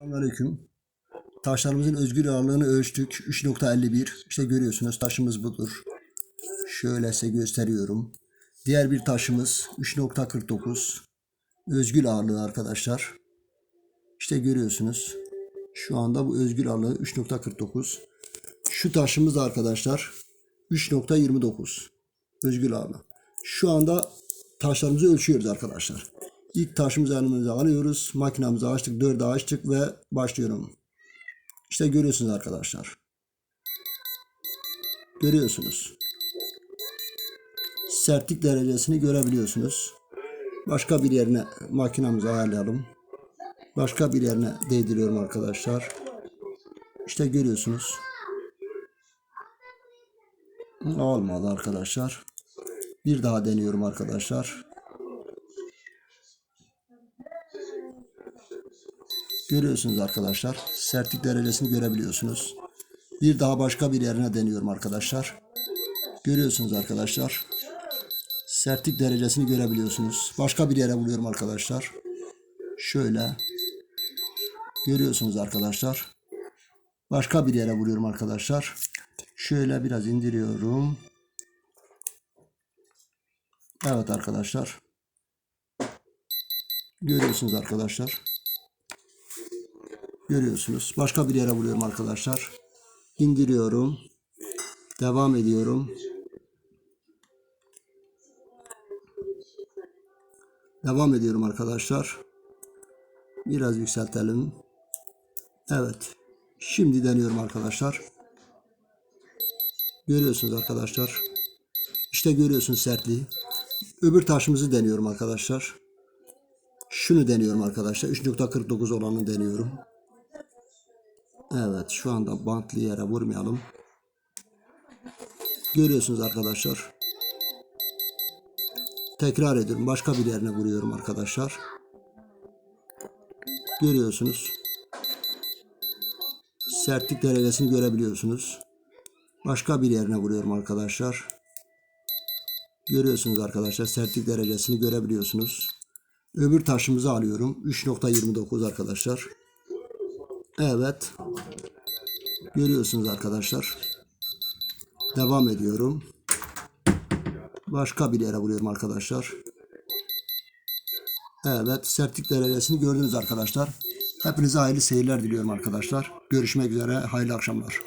Selamünaleyküm. Taşlarımızın özgür ağırlığını ölçtük. 3.51. İşte görüyorsunuz taşımız budur. Şöyle size gösteriyorum. Diğer bir taşımız 3.49. Özgül ağırlığı arkadaşlar. İşte görüyorsunuz. Şu anda bu özgül ağırlığı 3.49. Şu taşımız da arkadaşlar 3.29. Özgül ağırlığı. Şu anda taşlarımızı ölçüyoruz arkadaşlar. İlk taşımızı elimize alıyoruz. Makinamızı açtık, dörde açtık ve başlıyorum. İşte görüyorsunuz arkadaşlar. Görüyorsunuz. Sertlik derecesini görebiliyorsunuz. Başka bir yerine makinamızı ayarlayalım. Başka bir yerine değdiriyorum arkadaşlar. İşte görüyorsunuz. Olmadı arkadaşlar. Bir daha deniyorum arkadaşlar. Görüyorsunuz arkadaşlar. Sertlik derecesini görebiliyorsunuz. Bir daha başka bir yerine deniyorum arkadaşlar. Görüyorsunuz arkadaşlar. Sertlik derecesini görebiliyorsunuz. Başka bir yere vuruyorum arkadaşlar. Şöyle. Görüyorsunuz arkadaşlar. Başka bir yere vuruyorum arkadaşlar. Şöyle biraz indiriyorum. Evet arkadaşlar. Görüyorsunuz arkadaşlar. Görüyorsunuz. Başka bir yere vuruyorum arkadaşlar. İndiriyorum. Devam ediyorum. Devam ediyorum arkadaşlar. Biraz yükseltelim. Evet. Şimdi deniyorum arkadaşlar. Görüyorsunuz arkadaşlar. İşte görüyorsunuz sertliği. Öbür taşımızı deniyorum arkadaşlar. Şunu deniyorum arkadaşlar. 3.49 olanı deniyorum. Evet şu anda bantlı yere vurmayalım. Görüyorsunuz arkadaşlar. Tekrar ediyorum. Başka bir yerine vuruyorum arkadaşlar. Görüyorsunuz. Sertlik derecesini görebiliyorsunuz. Başka bir yerine vuruyorum arkadaşlar. Görüyorsunuz arkadaşlar. Sertlik derecesini görebiliyorsunuz. Öbür taşımızı alıyorum. 3.29 arkadaşlar. Evet. Görüyorsunuz arkadaşlar. Devam ediyorum. Başka bir yere vuruyorum arkadaşlar. Evet. Sertlik derecesini gördünüz arkadaşlar. Hepinize hayırlı seyirler diliyorum arkadaşlar. Görüşmek üzere. Hayırlı akşamlar.